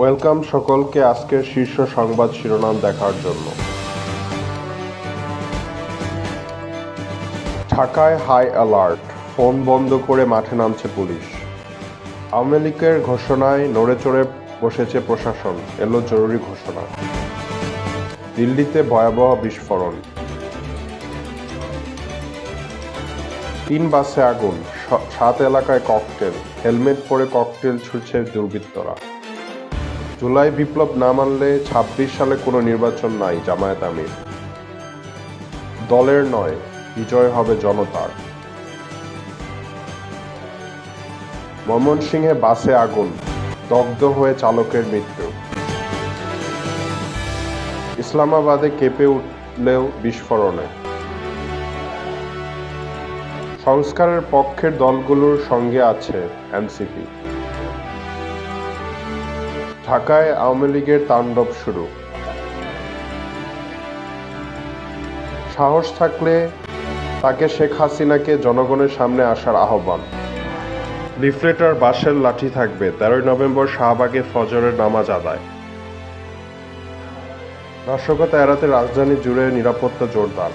Welcome সকলকে আজকের শীর্ষ সংবাদ শিরোনাম দেখার জন্য। ঢাকায় হাই অ্যালার্ট ফোন বন্ধ করে মাঠে নামছে পুলিশ। আওয়ামী লীগের ঘোষণায় নড়ে চড়ে বসেছে প্রশাসন, এলো জরুরি ঘোষণা। দিল্লিতে ভয়াবহ বিস্ফোরণ। তিন বাসে আগুন সাত এলাকায় ককটেল হেলমেট পরে ককটেল ছুটছে দুর্বৃত্তরা। জুলাই বিপ্লব না মানলে ছাব্বিশ সালে কোনো নির্বাচন নাই, জামায়াত আমির। দলের নয়, বিজয় হবে জনতার। ময়মনসিংহে বাসে আগুন, দগ্ধ হয়ে চালকের মৃত্যু। ইসলামাবাদে কেঁপে উঠলেও বিস্ফোরণে। সংস্কারের পক্ষের দলগুলোর সঙ্গে আছে এনসিপি। ঢাকায় আওয়ামী লীগের তাণ্ডব শুরু। সাহস থাকলে তাকে শেখ হাসিনাকে জনগণের সামনে আসার আহ্বান। লিফলেটার বাসের লাঠি থাকবে, তেরোই নভেম্বর শাহবাগে ফজরের নামাজ আদায়। নাশকতা এড়াতে রাজধানী জুড়ে নিরাপত্তা জোরদার।